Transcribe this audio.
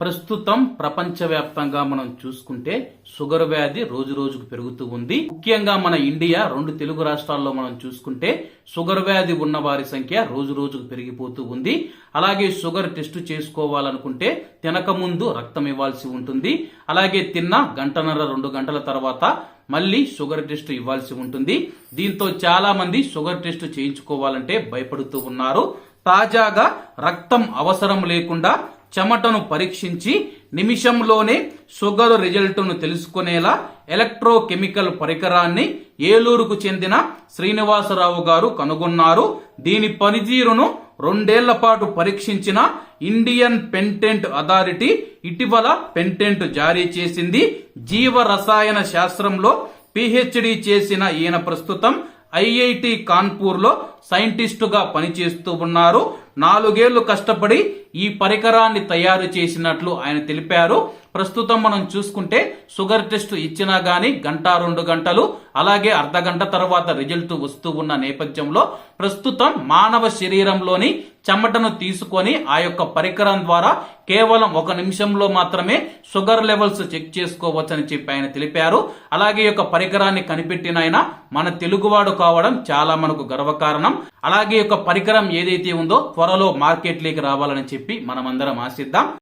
ప్రస్తుతం ప్రపంచవ్యాప్తంగా మనం చూసుకుంటే షుగర్ వ్యాధి రోజు రోజుకు పెరుగుతూ ఉంది. ముఖ్యంగా మన ఇండియా రెండు తెలుగు రాష్ట్రాల్లో మనం చూసుకుంటే షుగర్ వ్యాధి ఉన్న వారి సంఖ్య రోజు రోజుకు పెరిగిపోతూ ఉంది. అలాగే షుగర్ టెస్ట్ చేసుకోవాలనుకుంటే తినక ముందు రక్తం ఇవ్వాల్సి ఉంటుంది. అలాగే తిన్న గంటన్నర రెండు గంటల తర్వాత మళ్ళీ షుగర్ టెస్ట్ ఇవ్వాల్సి ఉంటుంది. దీంతో చాలా మంది షుగర్ టెస్ట్ చేయించుకోవాలంటే భయపడుతూ ఉన్నారు. తాజాగా రక్తం అవసరం లేకుండా చెమటను పరీక్షించి నిమిషంలోనే షుగర్ రిజల్ట్ను తెలుసుకునేలా ఎలక్ట్రోకెమికల్ పరికరాన్ని ఏలూరుకు చెందిన శ్రీనివాసరావు గారు కనుగొన్నారు. దీని పనితీరును రెండేళ్ళ పాటు పరీక్షించిన ఇండియన్ పెంటెంట్ అథారిటీ ఇటీవల పెంటెంట్ జారీ చేసింది. జీవ రసాయన శాస్త్రంలో పిహెచ్డి చేసిన ఈయన ప్రస్తుతం ఐఐటి కాన్పూర్లో సైంటిస్టుగా పనిచేస్తూ ఉన్నారు. నాలుగేళ్ళు కష్టపడి ఈ పరికరాన్ని తయారు చేసినట్లు ఆయన తెలిపారు. ప్రస్తుతం మనం చూసుకుంటే షుగర్ టెస్ట్ ఇచ్చినా గానీ గంట రెండు గంటలు అలాగే అర్ధ గంట తర్వాత రిజల్ట్ వస్తూ ఉన్న నేపథ్యంలో ప్రస్తుతం మానవ శరీరంలోని చెమటను తీసుకొని ఆ యొక్క పరికరం ద్వారా కేవలం ఒక నిమిషంలో మాత్రమే షుగర్ లెవెల్స్ చెక్ చేసుకోవచ్చని చెప్పి ఆయన తెలిపారు. అలాగే ఈ యొక్క పరికరాన్ని కనిపెట్టిన ఆయన మన తెలుగువాడు కావడం చాలా మనకు గర్వకారణం. అలాగే యొక్క పరికరం ఏదైతే ఉందో త్వరలో మార్కెట్లోకి రావాలని చెప్పి మనమందరం ఆశిద్దాం.